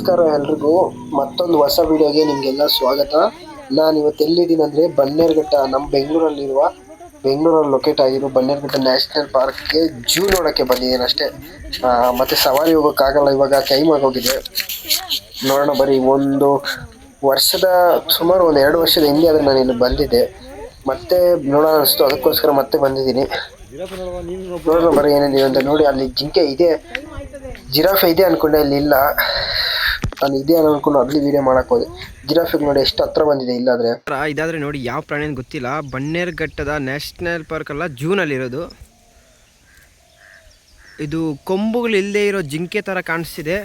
ನಮಸ್ಕಾರ ಎಲ್ರಿಗೂ. ಮತ್ತೊಂದು ಹೊಸ ವಿಡಿಯೋಗೆ ನಿಮಗೆಲ್ಲ ಸ್ವಾಗತ. ನಾನು ಇವತ್ತು ಎಲ್ಲಿದ್ದೀನಿ ಅಂದರೆ ಬನ್ನೇರುಘಟ್ಟ ನಮ್ಮ ಬೆಂಗಳೂರಲ್ಲಿರುವ ಬೆಂಗಳೂರಲ್ಲಿ ಲೊಕೇಟ್ ಆಗಿರೋ ಬನ್ನೇರುಘಟ್ಟ ನ್ಯಾಷನಲ್ ಪಾರ್ಕ್ಗೆ ಜೂ ನೋಡೋಕ್ಕೆ ಬಂದಿದ್ದೀನಿ ಅಷ್ಟೇ ಮತ್ತೆ ಸವಾರಿ ಹೋಗೋಕ್ಕಾಗಲ್ಲ, ಇವಾಗ ಟೈಮ್ ಆಗೋಗಿದೆ. ನೋಡೋಣ ಬರೀ ಒಂದು ವರ್ಷದ ಸುಮಾರು ಒಂದು ಎರಡು ವರ್ಷದ ಹಿಂದೆ ಆದರೆ ನಾನು ಇಲ್ಲಿ ಬಂದಿದ್ದೆ. ಮತ್ತೆ ನೋಡೋಣ ಅನಿಸ್ತು, ಅದಕ್ಕೋಸ್ಕರ ಮತ್ತೆ ಬಂದಿದ್ದೀನಿ. ನೋಡೋಣ ಬರೀ ಏನಿದೆ ಅಂತ ನೋಡಿ, ಅಲ್ಲಿ ಜಿಂಕೆ ಇದೆ. ಜಿರಾಫೆ ಇದೆ ಅನ್ಕೊಂಡೆ, ಅಲ್ಲಿ ಇಲ್ಲ. ನಾನು ಇದೇ ಅನ್ಕೊಂಡು ಅಲ್ಲಿ ವಿಡಿಯೋ ಮಾಡಕ್ ಹೋದೆ. ಜಿರಾಫೆಗೆ ನೋಡಿ ಎಷ್ಟು ಹತ್ರ ಬಂದಿದೆ ಇಲ್ಲಾದ್ರೆ. ಇದಾದ್ರೆ ನೋಡಿ ಯಾವ ಪ್ರಾಣಿ ಅಂತ ಗೊತ್ತಿಲ್ಲ. ಬನ್ನೇರುಘಟ್ಟದ ನ್ಯಾಷನಲ್ ಪಾರ್ಕ್ ಅಲ್ಲ ಜೂನಲ್ಲಿರೋದು ಇದು ಕೊಂಬುಗಳು ಇಲ್ಲದೆ ಇರೋ ಜಿಂಕೆ ಥರ ಕಾಣಿಸ್ತಿದೆ.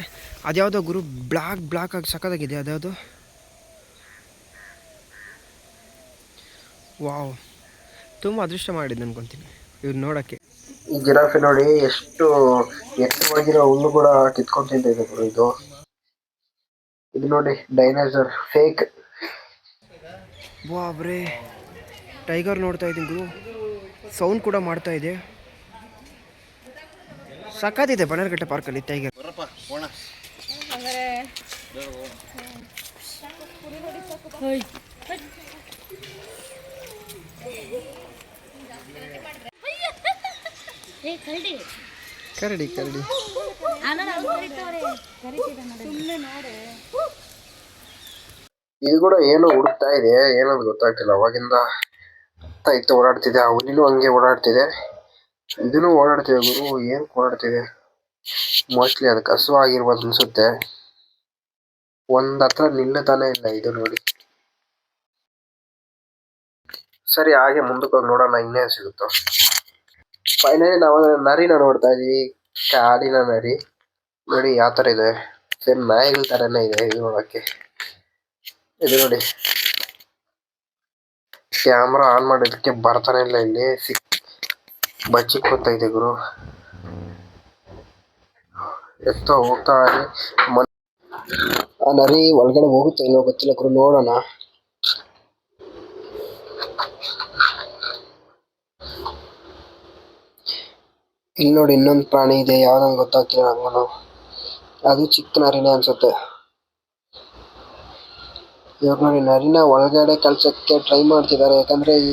ಅದ್ಯಾವುದೋ ಗುರು ಬ್ಲಾಕ್ ಬ್ಲಾಕ್ ಆಗಿ ಸಖತ್ತಾಗಿದೆ ಅದ್ಯಾವುದು. ವಾವ್. ತುಂಬ ಅದೃಷ್ಟ ಮಾಡಿದ್ದು ಅನ್ಕೊತೀನಿ ಇವ್ರು ನೋಡೋಕ್ಕೆ. ಈ ಜಿರಾಫೆ ನೋಡಿ ಎಷ್ಟು ಎತ್ತರವಾಗಿರೋ ಹುಲ್ಲು ಕೂಡ ಕಿತ್ಕೊಂತಿದ್ದೆ ಇದು. ಇದು ನೋಡಿ ಡೈನೋಸರ್ ಫೇಕ್. ಬಾಬ್ರೆ ಟೈಗರ್ ನೋಡ್ತಾ ಇದ್ದೀನಿ ಗುರು. ಸೌಂಡ್ ಕೂಡ ಮಾಡ್ತಾ ಇದೆ. ಸಖತ್ತಿದೆ ಪಾರ್ಕ್ ಪಾರ್ಕಲ್ಲಿ ಟೈಗರ್. ಕರಡಿ ಕರಡಿ ಕರಡಿ ಅಣ್ಣ ಅವ್ರು ಕರಿತವ್ರೆ ಕರಿತಿದ್ದ ಸುಮ್ಮನೆ ನೋಡೆ ಇದು ಕೂಡ ಏನೋ ಹುಡುಕ್ತಾ ಇದೆ, ಏನಂತ ಗೊತ್ತಾಗ್ತಿಲ್ಲ. ಅವಾಗಿಂದ ಇತ್ತು ಓಡಾಡ್ತಿದೆ ಆ ಹುಲಿನೂ ಹಂಗೆ ಓಡಾಡ್ತಿದೆ. ಇದನ್ನು ಓಡಾಡ್ತಿದೆ ಗುರು. ಏನ್ ಓಡಾಡ್ತಿದೆ? ಮೋಸ್ಟ್ಲಿ ಅದಕ್ಕೆ ಹಸು ಅನ್ಸುತ್ತೆ. ಒಂದ್ ಹತ್ರ ನಿಲ್ಲತಾನೆ ಇಲ್ಲ ಇದು ನೋಡಿ. ಸರಿ, ಹಾಗೆ ಮುಂದಕ್ಕೆ ನೋಡೋಣ ಇನ್ನೇ ಸಿಗುತ್ತೋ. ಫೈನಲಿ ನಾವು ನರಿನ ನೋಡ್ತಾ ಇದೀವಿ ಕಾಡಿನ ನರಿ. ನೋಡಿ, ಯಾವ ತರ ಇದೆ. ಸೇಮ್ ನಾಯಿಗಳ ತರನೇ ಇದೆ ಇದು ನೋಡಕ್ಕೆ. ಇದು ನೋಡಿ. ಕ್ಯಾಮ್ರಾ ಆನ್ ಮಾಡಿದಕ್ಕೆ ಬರ್ತಾನೆ ಇಲ್ಲ ಇಲ್ಲಿ. ಸಿಕ್ ಬಚ್ಚಿಕ್ಕೋತಾ ಇದೆ ಗುರು. ಎತ್ತ ಹೋಗ್ತಾ ಆ ನರಿ ಒಳಗಡೆ ಹೋಗುತ್ತೆ ಇಲ್ಲೋ ಗೊತ್ತಿಲ್ಲ ಗುರು, ನೋಡೋಣ. ಇಲ್ಲಿ ನೋಡಿ ಇನ್ನೊಂದು ಪ್ರಾಣಿ ಇದೆ. ಯಾವ್ದಂಗೆ ಗೊತ್ತಾಗ್ತಿಲ್ಲ ನಂಗೂ ಅದು ಚಿಕ್ಕ ನರಿನೇ ಅನ್ಸುತ್ತೆ. ಇವಾಗ ನೋಡಿ ನರಿನ ಒಳಗಡೆ ಕಳ್ಸಕ್ಕೆ ಟ್ರೈ ಮಾಡ್ತಿದ್ದಾರೆ. ಯಾಕಂದ್ರೆ ಈ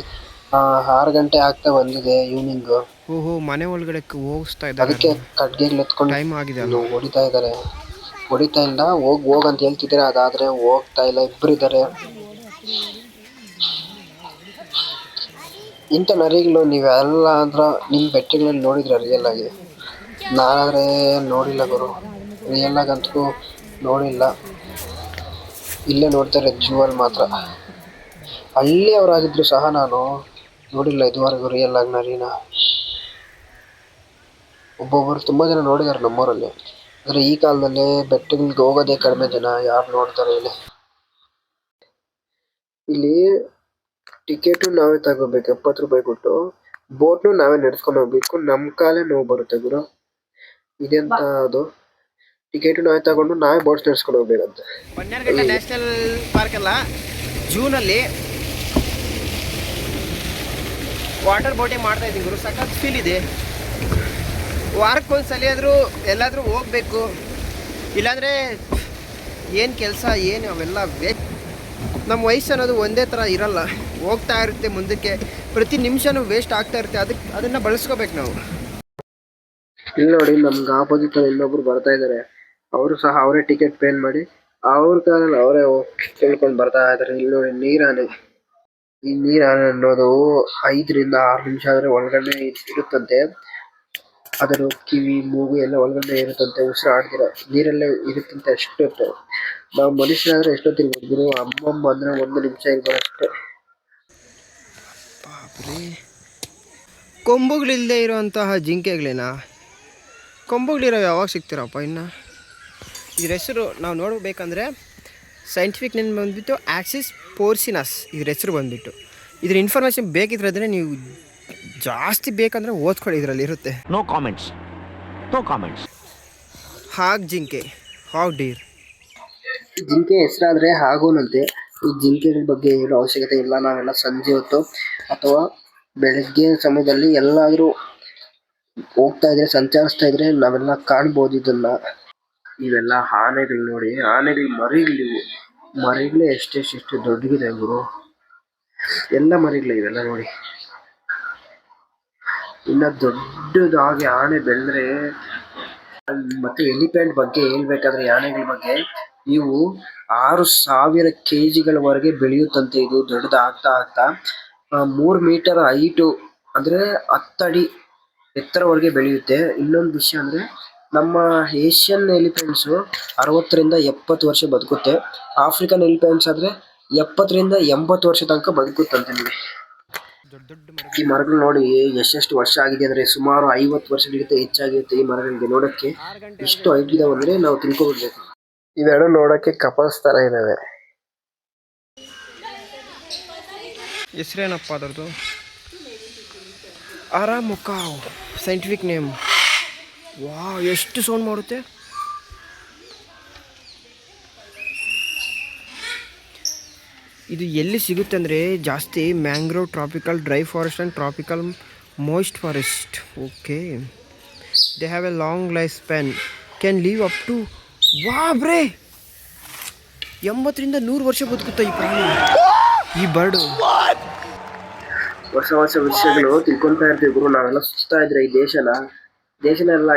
ಆರು ಗಂಟೆ ಆಗ್ತಾ ಬಂದಿದೆ ಈವ್ನಿಂಗ್ ಓಹೋ ಮನೆ ಒಳಗಡೆ ಹೋಗಿಸ್ತಾ ಇದ್ದಾರೆ. ಅದಕ್ಕೆ ಕಡ್ಗೆಗಳು ಎತ್ಕೊಂಡು ಟೈಮ್ ಆಗಿದೆ ಅಲ್ಲ ಹೊಡಿತಾ ಇದ್ದಾರೆ. ಹೊಡಿತಾ ಇಲ್ಲ ಹೋಗ್ ಹೋಗ್ ಅಂತ ಹೇಳ್ತಿದ್ದಾರೆ? ಅದಾದ್ರೆ ಹೋಗ್ತಾ ಇಲ್ಲ ಇಬ್ರು ಇದ್ದಾರೆ. ಇಂಥ ನರಿಗಳು ನೀವೆಲ್ಲ ಅಂದ್ರ ನಿಮ್ಮ ಬೆಟ್ಟಗಳಲ್ಲಿ ನೋಡಿದ್ರೆ ರಿಯಲ್ ಆಗಿ. ನಾನಾದ್ರೆ ನೋಡಿಲ್ಲ ಗುರು. ರಿಯಲ್ ಆಗಂತೂ ನೋಡಿಲ್ಲ. ಇಲ್ಲೇ ನೋಡ್ತಾರೆ ಮಾತ್ರ. ಅಲ್ಲಿ ಮಾತ್ರ ಆಗಿದ್ರು ಅವರಾಗಿದ್ರು ಸಹ ನಾನು ನೋಡಿಲ್ಲ ಇದುವರೆಗೂ ರಿಯಲ್ ಆಗಿ ನರಿನ ಒಬ್ಬೊಬ್ಬರು ತುಂಬಾ ಜನ ನೋಡಿದ್ದಾರೆ ನಮ್ಮೂರಲ್ಲಿ. ಆದ್ರೆ ಈ ಕಾಲದಲ್ಲಿ ಬೆಟ್ಟಗಳಿಗೆ ಹೋಗೋದೇ ಕಡಿಮೆ ಜನ, ಯಾರು ನೋಡ್ತಾರೆ ಇಲ್ಲಿ. ಇಲ್ಲಿ ಟಿಕೆಟ್ ನಾವೇ ತಗೋಬೇಕು, ಎಪ್ಪತ್ತು ರೂಪಾಯಿ ಕೊಟ್ಟು ಬೋಟ್ನು ನಾವೇ ನಡೆಸ್ಕೊಂಡು ಹೋಗ್ಬೇಕು. ನಮ್ಮ ಕಾಲೇ ನೋವು ಬರುತ್ತೆ ಗುರು. ಇದೆಂತ ಅದು? ಟಿಕೆಟ್ ನಾವೇ ತಗೊಂಡು ನಾವೇ ಬೋಟ್ಸ್ ನಡೆಸ್ಕೊಂಡು ಹೋಗ್ಬೇಕಂತೆ. ಬನ್ನೇರುಘಟ್ಟ ನ್ಯಾಷನಲ್ ಪಾರ್ಕ್ ಅಲ್ಲ ಜೂನಲ್ಲಿ ವಾಟರ್ ಬೋಟಿಂಗ್ ಮಾಡ್ತಾ ಇದ್ದೀನಿ ಗುರು ಸಖತ್ ಫೀಲ್ ಇದೆ. ವಾರಕ್ಕೊಂದ್ಸಲಿ ಆದರೂ ಎಲ್ಲಾದರೂ ಹೋಗ್ಬೇಕು. ಇಲ್ಲಾಂದರೆ ಏನು ಕೆಲಸ ಏನು ಅವೆಲ್ಲ ವೇ ನಮ್ಮ ವಯಸ್ಸು ಅನ್ನೋದು ಒಂದೇ ಥರ ಇರಲ್ಲ. ಹೋಗ್ತಾ ಇರುತ್ತೆ ಮುಂದಕ್ಕೆ. ಪ್ರತಿ ನಿಮಿಷನೂ ವೇಸ್ಟ್ ಆಗ್ತಾ ಇರುತ್ತೆ. ಅದಕ್ಕೆ ಅದನ್ನು ಬಳಸ್ಕೋಬೇಕು ನಾವು. ಇಲ್ಲಿ ನೋಡಿ ನಮ್ಗೆ ಆಪೋಸಿಟ್ ಇನ್ನೊಬ್ರು ಬರ್ತಾ ಇದಾರೆ. ಅವರು ಸಹ ಅವರೇ ಟಿಕೆಟ್ ಪೇನ್ ಮಾಡಿ, ಅವ್ರ ಕಾಲಲ್ಲಿ ಅವರೇ ತಿಳ್ಕೊಂಡು ಬರ್ತಾ ಇದಾರೆ. ಇಲ್ಲಿ ನೋಡಿ ನೀರಾನೆ. ಈ ನೀರಾನೆ ಅನ್ನೋದು ಐದರಿಂದ ಆರು ನಿಮಿಷ ಆದ್ರೆ ಒಳಗಡೆ ಇರುತ್ತಂತೆ. ಅದರ ಕಿವಿ, ಮೂಗು ಎಲ್ಲ ಒಳಗಡೆ ಇರುತ್ತಂತೆ. ಉಸಿರಾಡ್ದಿರ ನೀರಲ್ಲೇ ಇರುತ್ತಂತೆ ಅಷ್ಟೊತ್ತು. ನಾವು ಮನುಷ್ಯರಾದ್ರೆ ಎಷ್ಟೊತ್ತಿರ್ಬೋದು ಗುರು? ಅಮ್ಮಮ್ಮ ಅಂದ್ರೆ ಒಂದು ನಿಮಿಷ ಇರ್ಬೋದು ಅಷ್ಟೇ. ಕೊಂಬುಗಳಿಲ್ಲದೆ ಇರುವಂತಹ ಜಿಂಕೆಗಳೇನಾ? ಕೊಂಬುಗಳಿರೋ ಯಾವಾಗ ಸಿಗ್ತೀರಪ್ಪ ಇನ್ನು? ಇದ್ರ ಹೆಸರು ನಾವು ನೋಡಬೇಕಂದ್ರೆ ಸೈಂಟಿಫಿಕ್ ನೇಮ್ ಬಂದುಬಿಟ್ಟು ಆಕ್ಸಿಸ್ ಪೋರ್ಸಿನಸ್ ಇದ್ರ ಹೆಸರು ಬಂದುಬಿಟ್ಟು. ಇದ್ರ ಇನ್ಫಾರ್ಮೇಷನ್ ಬೇಕಿದ್ರೆ ನೀವು ಜಾಸ್ತಿ ಬೇಕಂದರೆ ಓದ್ಕೊಳ್ಳಿ ಇದರಲ್ಲಿ ಇರುತ್ತೆ. ನೋ ಕಾಮೆಂಟ್ಸ್ ನೋ ಕಾಮೆಂಟ್ಸ್ ಹಾಗ್ ಜಿಂಕೆ ಹಾಗ್ ಡೀರ್. ಜಿಂಕೆ ಹೆಸರಾದ್ರೆ ಹಾಗೂನಂತೆ ಈ ಜಿಂಕೆಗಳ ಬಗ್ಗೆ ಏನು ಅವಶ್ಯಕತೆ ಇಲ್ಲ ನಾವೆಲ್ಲ ಸಂಜೆ ಹೊತ್ತು ಅಥವಾ ಬೆಳಗ್ಗೆ ಸಮಯದಲ್ಲಿ ಎಲ್ಲಾದರೂ ಹೋಗ್ತಾ ಇದ್ರೆ ಸಂಚರಿಸ್ತಾ ಇದ್ರೆ ನಾವೆಲ್ಲ ಕಾಣ್ಬೋದು ಇದನ್ನ. ಇವೆಲ್ಲ ಆನೆಗಳು ನೋಡಿ, ಆನೆಗಳು ಮರಿಗಳು ಮರಿಗಳೇ ಎಷ್ಟೆಷ್ಟು ದೊಡ್ಡಗಿದೆ ಗುರು. ಎಲ್ಲ ಮರಿಗಳು ಇವೆಲ್ಲ ನೋಡಿ. ಇನ್ನ ದೊಡ್ಡದಾಗಿ ಆನೆ ಬೆಳೆದ್ರೆ, ಮತ್ತೆ ಎಲಿಫೆಂಟ್ ಬಗ್ಗೆ ಹೇಳ್ಬೇಕಾದ್ರೆ ಆನೆಗಳ ಬಗ್ಗೆ, ಇವು ಆರು ಸಾವಿರ ಕೆಜಿಗಳವರೆಗೆ ಬೆಳೆಯುತ್ತಂತೆ. ಇದು ದೊಡ್ಡದಾಗ್ತಾ ಆಗ್ತಾ ಮೂರ್ ಮೀಟರ್ ಹೈಟು ಅಂದ್ರೆ ಹತ್ತಡಿ ಎತ್ತರವರೆಗೆ ಬೆಳೆಯುತ್ತೆ. ಇನ್ನೊಂದು ವಿಷಯ ಅಂದ್ರೆ ನಮ್ಮ ಏಷ್ಯನ್ ಎಲಿಫೆಂಟ್ಸು ಅರವತ್ತರಿಂದ ಎಪ್ಪತ್ತು ವರ್ಷ ಬದುಕುತ್ತೆ. ಆಫ್ರಿಕನ್ ಎಲಿಫೆಂಟ್ಸ್ ಆದರೆ ಎಪ್ಪತ್ತರಿಂದ ಎಂಬತ್ತು ವರ್ಷ ತನಕ ಬದುಕುತ್ತಂತೆ ನಿಮಗೆ ಈ ಮರಗಳು ನೋಡಿ ಎಷ್ಟೆಷ್ಟು ವರ್ಷ ಆಗಿದೆ ಅಂದರೆ ಸುಮಾರು ಐವತ್ತು ವರ್ಷಗಳಿಗಿಂತ ಹೆಚ್ಚಾಗಿರುತ್ತೆ ಈ ಮರಗಳಿಗೆ ನೋಡಕ್ಕೆ. ಇಷ್ಟು ಹೈಟ್ ಅಂದ್ರೆ ನಾವು ತಿಳ್ಕೊಬಿಡ್ಬೇಕು. ಇವೆರಡು ನೋಡೋಕ್ಕೆ ಕಪಲ್ಸ್ ತರ ಇದಾವೆ. ಹೆಸರೇನಪ್ಪ ಅದರದು ಆರಾಮುಕಾವ್ ಸೈಂಟಿಫಿಕ್ ನೇಮ್ ವಾ ಎಷ್ಟು ಸೌಂಡ್ ಮಾಡುತ್ತೆ? ಇದು ಎಲ್ಲಿ ಸಿಗುತ್ತೆ ಅಂದರೆ ಜಾಸ್ತಿ mangrove tropical, dry forest and tropical, moist forest. Okay. They have a long life span can live up to ವಾ ಬ್ರೇ ಎಂಬತ್ತರಿಂದ ನೂರು ವರ್ಷ ಬದುಕುತ್ತೆ ಈ ಪ್ರಾಣಿ? ಈ ಬರ್ಡು. ಹೊಸ ಹೊಸ ವಿಷಯಗಳು ತಿಳ್ಕೊತಾ ಇರ್ತೀವಿ ಗುರು. ನಾವೆಲ್ಲ ಸುಸ್ತಾ ಇದ್ರೆ ಈ ದೇಶನ. ದೇಶನ ಎಲ್ಲ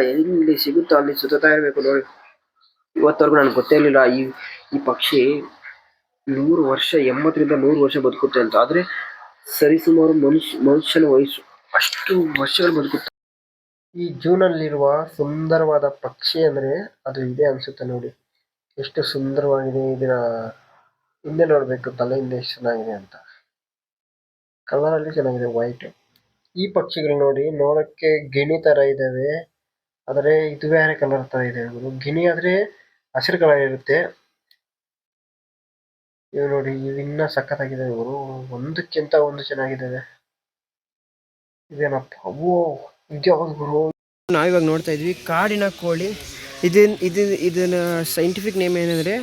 ಸಿಗುತ್ತೋ ಅಲ್ಲಿ ಸುತ್ತಾ ಇರಬೇಕು ನೋಡಿ. ಇವತ್ತವರೆಗೂ ನನಗೆ ಗೊತ್ತೇ ಇರಲಿಲ್ಲ, ಈ ಈ ಪಕ್ಷಿ ನೂರು ವರ್ಷ, ಎಂಬತ್ತರಿಂದ ನೂರು ವರ್ಷ ಬದುಕುತ್ತೆ ಅಂತ. ಆದ್ರೆ ಸರಿಸುಮಾರು ಮನುಷ್ಯ, ಮನುಷ್ಯನ ವಯಸ್ಸು, ಅಷ್ಟು ವರ್ಷಗಳು ಬದುಕುತ್ತೆ. ಈ ಜೂನಲ್ಲಿರುವ ಸುಂದರವಾದ ಪಕ್ಷಿ ಅಂದ್ರೆ ಅದು ಇದೆ ಅನ್ಸುತ್ತೆ ನೋಡಿ. ಎಷ್ಟು ಸುಂದರವಾಗಿದೆ, ಇದನ್ನ ಹಿಂದೆ ನೋಡಬೇಕು ತಲೆಯಿಂದ ಎಷ್ಟು ಚೆನ್ನಾಗಿದೆ ಅಂತ. ಕಲರ್ ಅಲ್ಲಿ ಚೆನ್ನಾಗಿದೆ ವೈಟ್ ಈ ಪಕ್ಷಿಗಳು ನೋಡಿ ನೋಡಕ್ಕೆ ಗಿಣಿ ತರ ಇದಾವೆ. ಆದರೆ ಇದು ಬೇರೆ ಕಲರ್ ತರ ಇದೆ ಗಿಣಿ ಆದ್ರೆ ಹಸಿರು ಕಲರ್ ಇರುತ್ತೆ. ಇವ್ರು ನೋಡಿ ಇವ್ ಇನ್ನ ಸಖತ್ತಾಗಿದೆ ಗುರು. ಒಂದಕ್ಕಿಂತ ಒಂದು ಚೆನ್ನಾಗಿದ್ದಾವೆ ಇದೇನಪ್ಪ? ಗುರು? ನಾವಿವಾಗ ನೋಡ್ತಾ ಇದ್ವಿ ಕಾಡಿನ ಕೋಳಿ. ಇದನ್ ಇದು ಇದನ್ನ ಸೈಂಟಿಫಿಕ್ ನೇಮ್ ಏನಂದ್ರೆ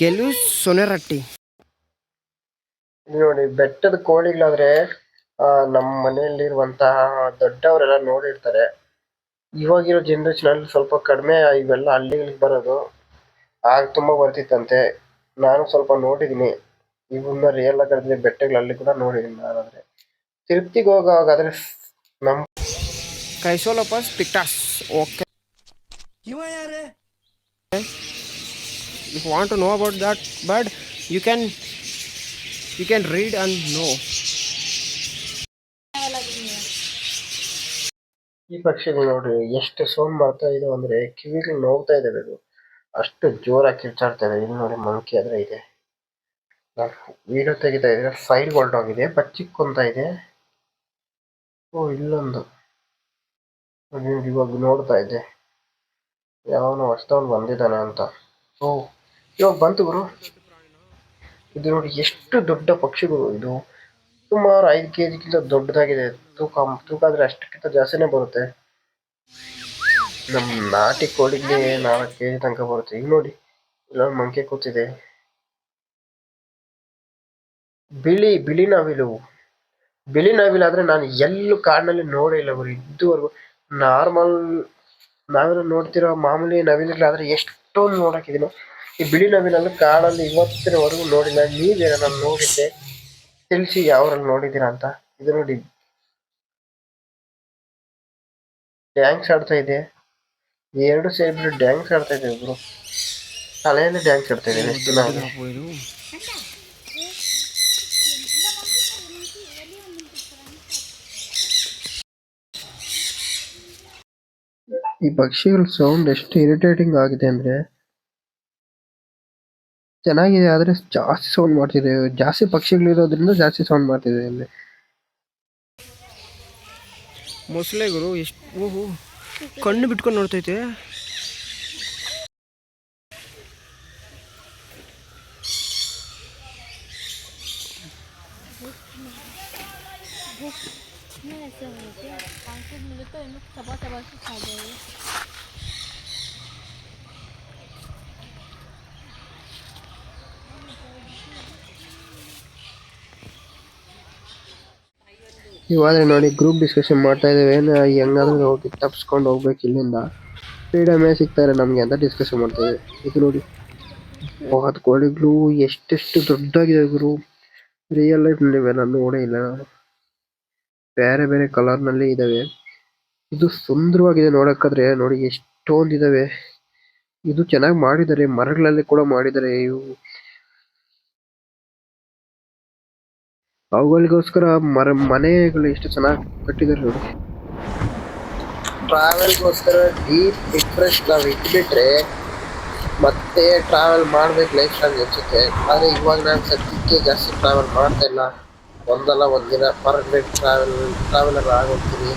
ಗೆಲು ಸೊನೆರಟ್ಟಿ ನೋಡಿ ಬೆಟ್ಟದ ಕೋಳಿಗಳಾದ್ರೆ ನಮ್ಮ ಮನೆಯಲ್ಲಿರುವಂತಹ ದೊಡ್ಡವರೆಲ್ಲ ನೋಡಿರ್ತಾರೆ. ಇವಾಗಿರೋ ಜನರೇಷನ್ ಅಲ್ಲಿ ಸ್ವಲ್ಪ ಕಡಿಮೆ ಇವೆಲ್ಲ ಹಳ್ಳಿಗಳಿಗೆ ಬರೋದು ಆಗ ತುಂಬಾ ಬರ್ತಿತ್ತಂತೆ. ನಾನು ಸ್ವಲ್ಪ ನೋಡಿದೀನಿ ಇವನ್ನ ರಿಯಲ್ ಆಗಿ ಕರೆದ್ರೆ ಬೆಟ್ಟಗಳಲ್ಲಿ ಕೂಡ ನೋಡಿದೀನಿ ನಾನಾದ್ರೆ. ತಿರುಪ್ತಿಗೆ ಹೋಗೋವಾಗಾದ್ರೆ ನಮ್ ಕೈಸೋಲೋಪಸ್ ಟಿಕ್ಟಾಸ್ ಓಕೆ. ಇವ if want to know about that but you can you can read and know ಈ ಪಕ್ಷಿಗಳು ನೋಡ್ರಿ ಎಷ್ಟು ಸೌಂಡ್ ಮಾಡ್ತಾ ಇದೆ ಅಂದ್ರೆ ಕಿವಿಗಳು ನೋಡ್ತಾ ಇದಾವೆ ಅದು. ಅಷ್ಟು ಜೋರಾಗಿ ಕಿರ್ಚಾಡ್ತಾ ಇದೆ. ಇಲ್ಲಿ ನೋಡಿ ಮಂಕಿ ಆದ್ರೆ ಇದೆ. ವಿಡಿಯೋ ತೆಗಿತಾ ಇದ್ರೆ ಸೈಡ್ ಹೋಗಿದೆ. ಬಚ್ಚಿಕ್ಕೊಂತ ಇದೆ. ಓ, ಇಲ್ಲೊಂದು. ಇವಾಗ ನೋಡ್ತಾ ಇದ್ದೆ. ಯಾವನೋ ಹೊಸದವನು ಬಂದಿದ್ದಾನೆ ಅಂತ. ಓ, ಇವಾಗ ಬಂತು ಗುರು. ಇದು ನೋಡಿ ಎಷ್ಟು ದೊಡ್ಡ ಪಕ್ಷಿಗಳು ಇದು. ಸುಮಾರು ಐದು ಕೆ ಜಿಗಿಂತ ದೊಡ್ಡದಾಗಿದೆ. ತೂಕ ತೂಕ ಆದ್ರೆ ಅಷ್ಟಕ್ಕಿಂತ ಜಾಸ್ತಿನೇ ಬರುತ್ತೆ. ನಮ್ಮ ನಾಟಿ ಕೋಳಿಗೆ ನಾಲ್ಕು ಕೆ ಜಿ ತನಕ ಬರುತ್ತೆ. ಈಗ ನೋಡಿ, ಇಲ್ಲೊಂದು ಮಂಕೆ ಕೂತಿದೆ. ಬಿಳಿ ಬಿಳಿ ನವಿಲು. ಬಿಳಿ ನವಿಲು ಆದ್ರೆ ನಾನು ಎಲ್ಲೂ ಕಾಡಿನಲ್ಲಿ ನೋಡೇ ಇಲ್ಲ ಅವರು ಇದುವರೆಗೂ ನಾರ್ಮಲ್ ನಾವೆಲ್ಲ ನೋಡ್ತಿರೋ ಮಾಮೂಲಿ ನವಿಲುಗಳಾದ್ರೆ ಎಷ್ಟೊಂದು ನೋಡಕ್ಕಿದೀನೋ ಈ ಬಿಳಿ ನವಿಲಲ್ಲಿ ಕಾಡಲ್ಲಿ ಇವತ್ತಿನವರೆಗೂ ನೋಡಿಲ್ಲ. ನೀವೇನ ನಾನು ನೋಡಿದ್ದೆ, ತಿಳಿಸಿ ಯಾವ್ರಲ್ಲಿ ನೋಡಿದ್ದೀರಾ ಅಂತ. ಇದು ನೋಡಿ ಡ್ಯಾನ್ಸ್ ಆಡ್ತಾ ಇದೆ ಎರಡು ಸೇರಿಬಿಟ್ಟು ಡ್ಯಾನ್ಸ್ ಆಡ್ತಾ ಇದೆ ಒಬ್ರು. ತಲೆಯಲ್ಲಿ ಡ್ಯಾನ್ಸ್ ಆಡ್ತಾ ಇದೆ ಎಷ್ಟು ದಿನ ಈ ಪಕ್ಷಿಗಳ ಸೌಂಡ್ ಎಷ್ಟು ಇರಿಟೇಟಿಂಗ್ ಆಗಿದೆ ಅಂದ್ರೆ ಚೆನ್ನಾಗಿದೆ ಆದ್ರೆ ಜಾಸ್ತಿ ಸೌಂಡ್ ಮಾಡ್ತಿದೆ. ಜಾಸ್ತಿ ಪಕ್ಷಿಗಳಿರೋದ್ರಿಂದ ಜಾಸ್ತಿ ಸೌಂಡ್ ಮಾಡ್ತಿದೆ ಅಲ್ಲಿ. ಮೊಸಳೆ ಗುರು ಎಷ್ಟು ಓಹೋ ಕಣ್ಣು ಬಿಟ್ಕೊಂಡು ನೋಡ್ತೈತೆ नहीं ऐसे होने थे पाँच सौ मिले तो इन लोग सबा सबा से खा जाएंगे ಇವಾದ್ರೆ ನೋಡಿ ಗ್ರೂಪ್ ಡಿಸ್ಕಷನ್ ಮಾಡ್ತಾ ಇದ್ದೇವೆ. ಹೆಂಗಾದ್ರೂ ಹೋಗಿ ತಪ್ಸ್ಕೊಂಡು ಹೋಗ್ಬೇಕು ಇಲ್ಲಿಂದ. ಫ್ರೀಡಮೇ ಸಿಗ್ತಾರೆ ನಮಗೆ ಅಂತ ಡಿಸ್ಕಷನ್ ಮಾಡ್ತೇವೆ ಇದು ನೋಡಿ. ಅದು ಕೋಳಿಗಳು ಎಷ್ಟೆಷ್ಟು ದೊಡ್ಡಾಗಿದೆ ಗುರು. ರಿಯಲ್ ಲೈಫ್ನಲ್ಲಿ ಇವೆಲ್ಲ ನೋಡೇ ಇಲ್ಲ ನಾನು. ಬೇರೆ ಬೇರೆ ಕಲರ್ನಲ್ಲಿ ಇದಾವೆ. ಇದು ಸುಂದರವಾಗಿದೆ ನೋಡಕ್ಕಾದ್ರೆ. ನೋಡಿ ಎಷ್ಟೊಂದಿದಾವೆ ಇದು ಚೆನ್ನಾಗಿ ಮಾಡಿದ್ದಾರೆ. ಮರಗಳಲ್ಲಿ ಕೂಡ ಮಾಡಿದ್ದಾರೆ ಇವು. ಅವುಗಳಿಗೋಸ್ಕರ ಮರ, ಮನೆಗಳು ಎಷ್ಟು ಚೆನ್ನಾಗಿ ಕಟ್ಟಿದ್ದಾರೆ ನೋಡಿ. ಟ್ರಾವೆಲ್ಗೋಸ್ಕರ ಡೀಪ್ ಇಂಟ್ರೆಸ್ಟ್ ನಾವು ಇಟ್ಬಿಟ್ರೆ ಮತ್ತೆ ಟ್ರಾವೆಲ್ ಮಾಡ್ಬೇಕು ಲೈಫ್ ಲಾಂಗ್ ಅನ್ಸುತ್ತೆ ಆದರೆ ಇವಾಗ ನಾನು ಸದ್ಯಕ್ಕೆ ಜಾಸ್ತಿ ಟ್ರಾವೆಲ್ ಮಾಡ್ತಾ ಇಲ್ಲ. ಒಂದಲ್ಲ ಒಂದಿನ ಪರ್ಮನೆಂಟ್ ಟ್ರಾವೆಲ್, ಟ್ರಾವೆಲರ್ ಆಗೋಗ್ತೀನಿ.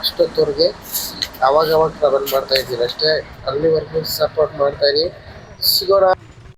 ಅಷ್ಟೊತ್ತವರೆಗೆ ಅವಾಗ ಅವಾಗ ಟ್ರಾವೆಲ್ ಮಾಡ್ತಾ ಇದ್ದೀನಿ ಅಷ್ಟೇ. ಅಲ್ಲಿವರೆಗೂ ಸಪೋರ್ಟ್ ಮಾಡ್ತಾ ಇರಿ. ಸಿಗೋಣ.